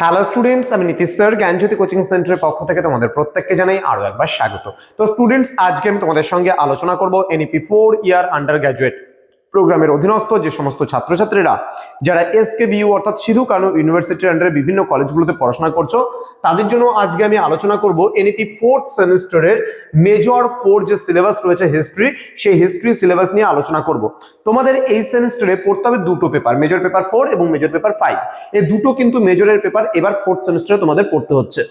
Hello students আমি Nitish sir, জ্ঞানজ্যোতি coaching সেন্টারের পক্ষ থেকে তোমাদের প্রত্যেককে জানাই আরও একবার স্বাগত। তো স্টুডেন্টস আজকে আমি তোমাদের সঙ্গে আলোচনা করব N E P four year undergraduate প্রোগ্রামের অধীনস্থ যে সমস্ত ছাত্রছাত্রীরা, যারা এসকে বিইউ অর্থাৎ সিধু কানু ইউনিভার্সিটির আন্ডারে বিভিন্ন কলেজগুলোতে পড়াশোনা করছ, তাদের জন্য আজকে আমি আলোচনা করব এনইপি ফোর্থ সেমিস্টারের মেজর ফোর যে সিলেবাস রয়েছে হিস্ট্রি সেই হিস্ট্রি সিলেবাস নিয়ে আলোচনা করব। তোমাদের এই সেমিস্টারে পড়তে হবে দুটো পেপার মেজর পেপার ফোর এবং মেজর পেপার ফাইভ এই দুটো কিন্তু মেজরের পেপার এবার ফোর্থ সেমিস্টারে তোমাদের পড়তে হচ্ছে।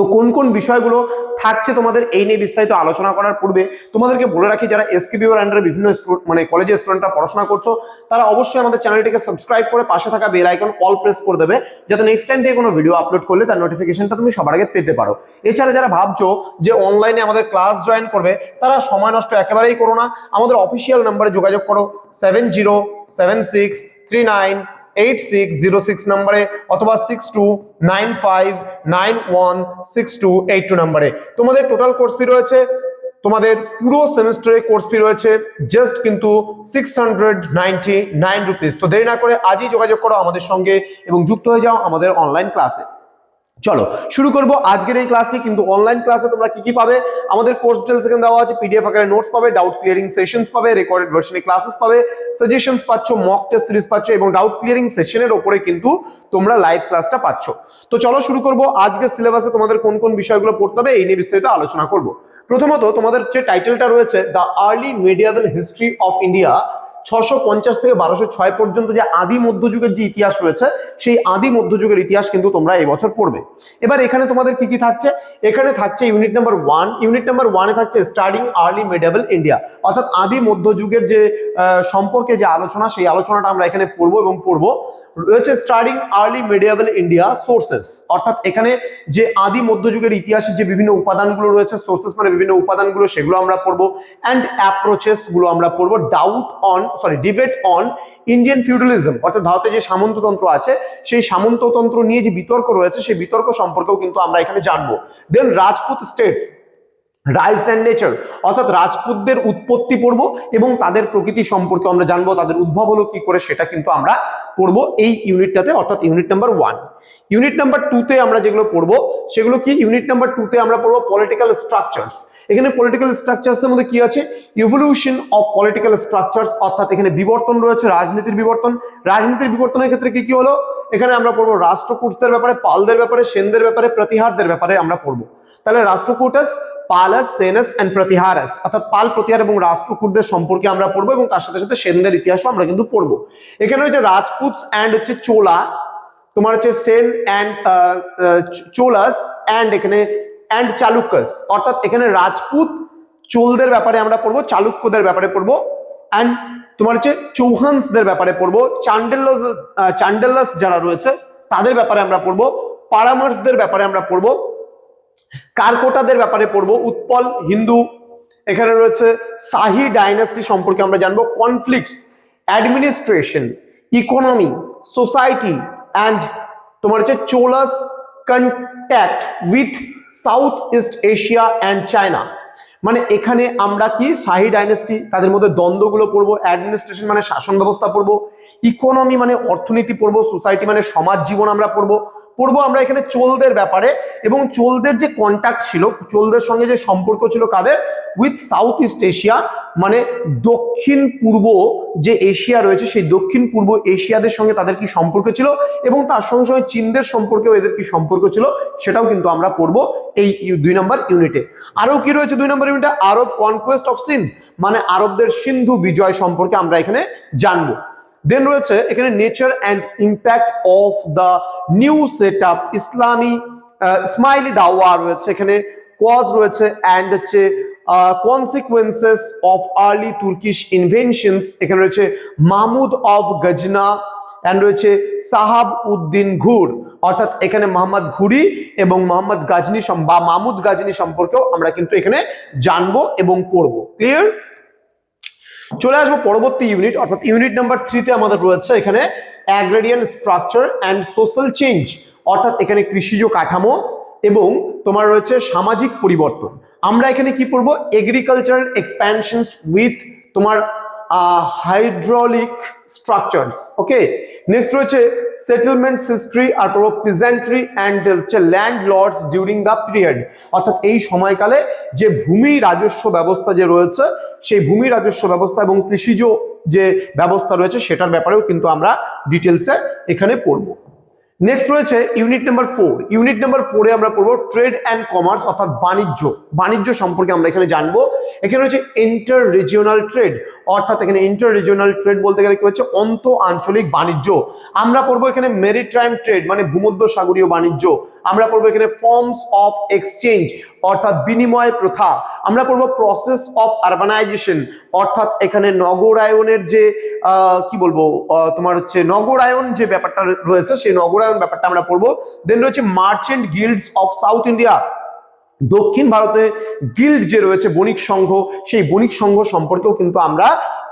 তো কোন কোন বিষয়গুলো থাকছে তোমাদের এই নিয়ে বিস্তারিত আলোচনা করার পূর্বে, তোমাদেরকে বলে রাখি, যারা এসকেবিওর আন্ডারে বিভিন্ন মানে কলেজের স্টুডেন্টরা পড়াশোনা করছ, তারা অবশ্যই আমাদের চ্যানেলটিকে সাবস্ক্রাইব করে পাশে থাকা বেল আইকন অল প্রেস করে দেবে, যাতে নেক্সট টাইম থেকে কোনো ভিডিও আপলোড করলে তার নোটিফিকেশনটা তুমি সবার আগে পেতে পারো। এছাড়া যারা ভাবছ যে অনলাইনে আমাদের ক্লাস জয়েন করবে, তারা সময় নষ্ট একেবারেই করো না, আমাদের অফিসিয়াল নাম্বারে যোগাযোগ করো seven zero seven six three nine eight six zero six নম্বরে অথবা six two nine five nine one six two eight two নাম্বারে তোমাদের টোটাল কোর্স ফি রয়েছে, তোমাদের পুরো সেমিস্টারে কোর্স ফি রয়েছে জাস্ট কিন্তু six hundred ninety nine rupees তো দেরি না করে আজই যোগাযোগ করো আমাদের সঙ্গে এবং যুক্ত হয়ে যাও আমাদের অনলাইন ক্লাসে চলো, শুরু করব আজকের এই ক্লাসটি কিন্তু অনলাইন ক্লাসে তোমরা কি কি পাবে? আমাদের কোর্স ডিটেলস এখানে দেওয়া আছে পিডিএফ আকারে নোটস পাবে ডাউট ক্লিয়ারিং সেশনস পাবে রেকর্ডেড ভার্সনে ক্লাসেস পাবে সাজেশনস পাচ্ছ মক টেস্ট সিরিজ পাচ্ছ এবং ডাউট ক্লিয়ারিং সেশনের ওপরে কিন্তু তোমরা লাইভ ক্লাসটা পাচ্ছ। তো চলো, শুরু করব আজকের সিলেবাসে তোমাদের কোন কোন বিষয়গুলো পড়তে হবে, এই নিয়ে বিস্তারিত আলোচনা করব। প্রথমত তোমাদের যে টাইটেলটা রয়েছে the early medieval history of India ছশো পঞ্চাশ থেকে বারোশো ছয় পর্যন্ত যে আদি মধ্যযুগের যে ইতিহাস রয়েছে, সেই আদি মধ্যযুগের ইতিহাস কিন্তু তোমরা এবছর পড়বে। এবার এখানে তোমাদের কি কি থাকছে? এখানে থাকছে unit number one unit number ওয়ানে থাকছে স্টার্টিং আর্লি মিডেবল ইন্ডিয়া অর্থাৎ আদি মধ্যযুগের যে সম্পর্কে যে আলোচনা, সেই আলোচনাটা আমরা এখানে পড়ব এবং পড়ব। রয়েছে starting early medieval India sources অর্থাৎ এখানে যে আদি মধ্যযুগের ইতিহাসের যে বিভিন্ন উপাদানগুলো রয়েছে সোর্সেস মানে বিভিন্ন উপাদানগুলো, সেগুলো আমরা পড়ব। অ্যান্ড অ্যাপ্রোচেসগুলো আমরা পড়ব। Doubt on sorry debate on Indian feudalism অর্থাৎ ভারতে যে সামন্ততন্ত্র আছে, সেই সামন্ততন্ত্র নিয়ে যে বিতর্ক রয়েছে, সেই বিতর্ক সম্পর্কেও কিন্তু আমরা এখানে জানব। Then Rajput states rise and nature অর্থাৎ রাজপুতদের উৎপত্তি পড়ব এবং তাদের প্রকৃতি সম্পর্কে আমরা জানব, তাদের উদ্ভব হলো কি করে সেটা কিন্তু আমরা পড়ব এই ইউনিটটাতে, অর্থাৎ unit number one unit number টুতে আমরা যেগুলো পড়ব, সেগুলো কি? ইউনিট নাম্বার টুতে আমরা পড়ব পলিটিক্যাল স্ট্রাকচার্স এখানে পলিটিক্যাল স্ট্রাকচার্সের মধ্যে কি আছে? ইভলিউশন অফ পলিটিক্যাল স্ট্রাকচার্স অর্থাৎ এখানে বিবর্তন রয়েছে, রাজনীতির বিবর্তন। রাজনীতির বিবর্তনের ক্ষেত্রে কি কি হলো? এখানে আমরা পড়ব রাষ্ট্রকূটদের ব্যাপারে, পালদের ব্যাপারে, সেনদের ব্যাপারে, প্রতিহারদের ব্যাপারে আমরা পড়ব। তাহলে রাষ্ট্রকূটাস পালাস, সেনাস এন্ড প্রতিহারাস। অর্থাৎ পাল, প্রতিহার এবং রাষ্ট্রকূটদের সম্পর্কে আমরা পড়ব এবং তার সাথে সাথে সেনদের ইতিহাসও আমরা কিন্তু পড়ব। এখানে হচ্ছে রাজপুত অ্যান্ড হচ্ছে চোলা, তোমার হচ্ছে সেন অ্যান্ড চোলাস অ্যান্ড এখানে অ্যান্ড চালুক্যাস। অর্থাৎ এখানে রাজপুত চোলদের ব্যাপারে আমরা পড়ব, চালুক্যদের ব্যাপারে পড়ব অ্যান্ড তোমার হচ্ছে চৌহানসদের ব্যাপারে পড়ব। চান্ডেলাস চান্ডেলাস যারা রয়েছে তাদের ব্যাপারে আমরা পড়ব। পারামার্সদের ব্যাপারে আমরা পড়ব। কারকোটাদের ব্যাপারে পড়ব। উৎপল হিন্দু, এখানে রয়েছে শাহী ডাইনাস্টি সম্পর্কে আমরা জানব। Conflicts, administration, economy, society, and তোমার হচ্ছে Cholas contact with South East Asia and China. মানে এখানে আমরা কি শাহী ডাইনেস্টি, তাদের মধ্যে দ্বন্দ্বগুলো পড়ব, অ্যাডমিনিস্ট্রেশন মানে শাসন ব্যবস্থা পড়ব, ইকোনমি মানে অর্থনীতি পড়ব, সোসাইটি মানে সমাজ জীবন আমরা পড়ব পড়ব আমরা এখানে চোলদের ব্যাপারে এবং চোলদের যে কন্ট্যাক্ট ছিল, চোলদের সঙ্গে যে সম্পর্ক ছিল কাদের? উইথ সাউথ ইস্ট এশিয়া মানে দক্ষিণ পূর্ব যে এশিয়া রয়েছে, সেই দক্ষিণ পূর্ব এশিয়াদের সঙ্গে তাদের কি সম্পর্ক ছিল এবং তার সঙ্গে সঙ্গে চীনদের সম্পর্কেও এদের কি সম্পর্ক ছিল, সেটাও কিন্তু আমরা পড়ব এই দুই নম্বর ইউনিটে আরও কি রয়েছে দুই নম্বর ইউনিটে আরব কনকোয়েস্ট অফ সিন্ধ মানে আরবদের সিন্ধু বিজয় সম্পর্কে আমরা এখানে জানব। দেন রয়েছে এখানে nature and impact of the new set up ইসলামী স্মাইলি দাওয়া রয়েছে এখানে কজ রয়েছে অ্যান্ড হচ্ছে consequences of early Turkish inventions এখানে রয়েছে মাহমুদ অফ গজনা অ্যান্ড রয়েছে সাহাব উদ্দিন ঘুর। অর্থাৎ এখানে মোহাম্মদ ঘুরি এবং মোহাম্মদ গাজনী বা মাহমুদ গাজনি সম্পর্কেও আমরা কিন্তু এখানে জানব এবং পড়ব। ক্লিয়ার চলে আসব পরবর্তী ইউনিট অর্থাৎ ইউনিট নাম্বার থ্রিতে আমাদের রয়েছে এখানে agrarian structure and social change অর্থাৎ এখানে কৃষিজ কাঠামো এবং তোমার রয়েছে সামাজিক পরিবর্তন। আমরা এখানে কি পড়ব? এগ্রিকালচারাল এক্সপ্যানশনস উইথ তোমার হাইড্রোলিক স্ট্রাকচারস ওকে নেক্সট রয়েছে সেটেলমেন্টস হিস্ট্রি আর পড়ব প্রেজেন্ট্রি অ্যান্ড হচ্ছে landlords during the period অর্থাৎ এই সময়কালে যে ভূমি রাজস্ব ব্যবস্থা যে রয়েছে সেই ভূমি রাজস্ব ব্যবস্থা এবং কৃষিজ যে ব্যবস্থা রয়েছে সেটার ব্যাপারেও কিন্তু আমরা ডিটেলসে এখানে পড়ব। নেক্সট রয়েছে unit number four unit number ফোরে আমরা পড়ব ট্রেড অ্যান্ড কমার্স অর্থাৎ বাণিজ্য। বাণিজ্য সম্পর্কে আমরা এখানে জানব। এখানে রয়েছে ইন্টার রিজিওনাল ট্রেড অর্থাৎ এখানে ইন্টার রিজিওনাল ট্রেড বলতে গেলে কি হচ্ছে অন্ত আঞ্চলিক বাণিজ্য। আমরা পড়ব এখানে মেরিটাইম ট্রেড মানে ভূমধ্য সাগরীয় বাণিজ্য। আমরা পড়ব এখানে ফর্মস অফ এক্সচেঞ্জ অর্থাৎ বিনিময় প্রথা। আমরা পড়ব প্রসেস অফ আরবানাইজেশন অর্থাৎ এখানে নগরায়নের যে কি বলব তোমার হচ্ছে নগরায়ন যে ব্যাপারটা রয়েছে, সেই নগরায়ন ব্যাপারটা আমরা পড়ব। দেন রয়েছে merchant guilds of South India দক্ষিণ ভারতে গিল্ড যে রয়েছে, বণিক সংঘ, সেই বণিক সংঘ সম্পর্কেও কিন্তু আমরা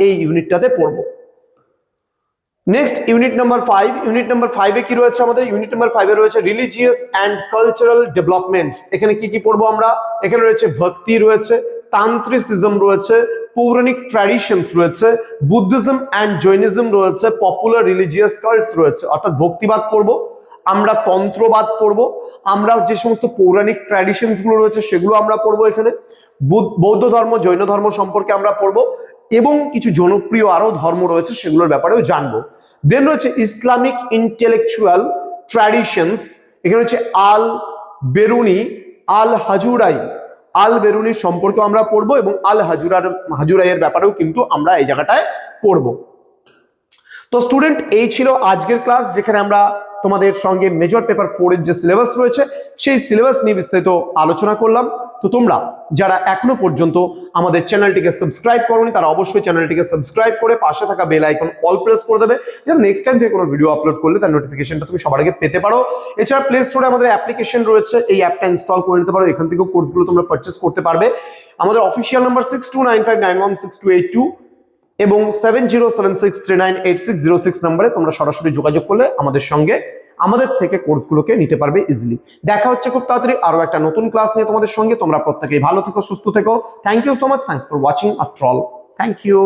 এই ইউনিটটাতে পড়ব। Next unit number five unit number ফাইভে কি রয়েছে আমাদের? ইউনিট নাম্বার ফাইভে রয়েছে রিলিজিয়াস অ্যান্ড কালচারাল ডেভেলপমেন্টস এখানে কি কি পড়ব আমরা? এখানে রয়েছে ভক্তি রয়েছে, তান্ত্রিসিজম রয়েছে, পৌরাণিক ট্র্যাডিশনস রয়েছে, বুদ্ধিজম অ্যান্ড জৈনিজম রয়েছে পপুলার রিলিজিয়াস কাল্টস রয়েছে। অর্থাৎ ভক্তিবাদ পড়ব, আমরা তন্ত্রবাদ পড়ব আমরা যে সমস্ত পৌরাণিক ট্র্যাডিশনসগুলো রয়েছে সেগুলো আমরা পড়ব এখানে। বৌদ্ধ ধর্ম, জৈন ধর্ম সম্পর্কে আমরা পড়ব এবং কিছু জনপ্রিয় আরও ধর্ম রয়েছে সেগুলোর ব্যাপারেও জানব। দেন রয়েছে ইসলামিক ইন্টেলেকচুয়াল ট্র্যাডিশনস এখানে হচ্ছে আল বেরুনি, আল হাজুরাই। আল বেরুনির সম্পর্কে আমরা পড়ব এবং আল হাজুরার, হাজুরাইয়ের ব্যাপারেও কিন্তু আমরা এই জায়গাটায় পড়ব। তো স্টুডেন্ট এই ছিল আজকের ক্লাস যেখানে আমরা তোমাদের সঙ্গে মেজর পেপার ফোর এর যে সিলেবাস রয়েছে, সেই সিলেবাস নিয়ে বিস্তারিত আলোচনা করলাম। তো তোমরা যারা এখনও পর্যন্ত আমাদের চ্যানেলটিকে সাবস্ক্রাইব করোনি, তারা অবশ্যই চ্যানেলটিকে সাবস্ক্রাইব করে পাশে থাকা বেল আইকন অল প্রেস করে দেবে, যাতে নেক্সট টাইম থেকে কোনো ভিডিও আপলোড করলে তার নোটিফিকেশনটা তুমি সবার আগে পেতে পারো। এছাড়া প্লে স্টোরে আমাদের অ্যাপ্লিকেশন রয়েছে, এই অ্যাপটা ইনস্টল করে নিতে পারো। এখান থেকেও কোর্সগুলো তোমরা পারচেস করতে পারবে। আমাদের official number six two nine five nine one six two eight two এবং seven zero seven six three nine eight six zero six নাম্বারে তোমরা সরাসরি যোগাযোগ করলে আমাদের সঙ্গে আমাদের থেকে কোর্সগুলোকে নিতে পারবে ইজিলি দেখা হচ্ছে খুব তাড়াতাড়ি আরও একটা নতুন ক্লাস নিয়ে তোমাদের সঙ্গে। তোমরা প্রত্যেকেই ভালো থেকো, সুস্থ থেকো। Thank you so much thanks for watching after all thank you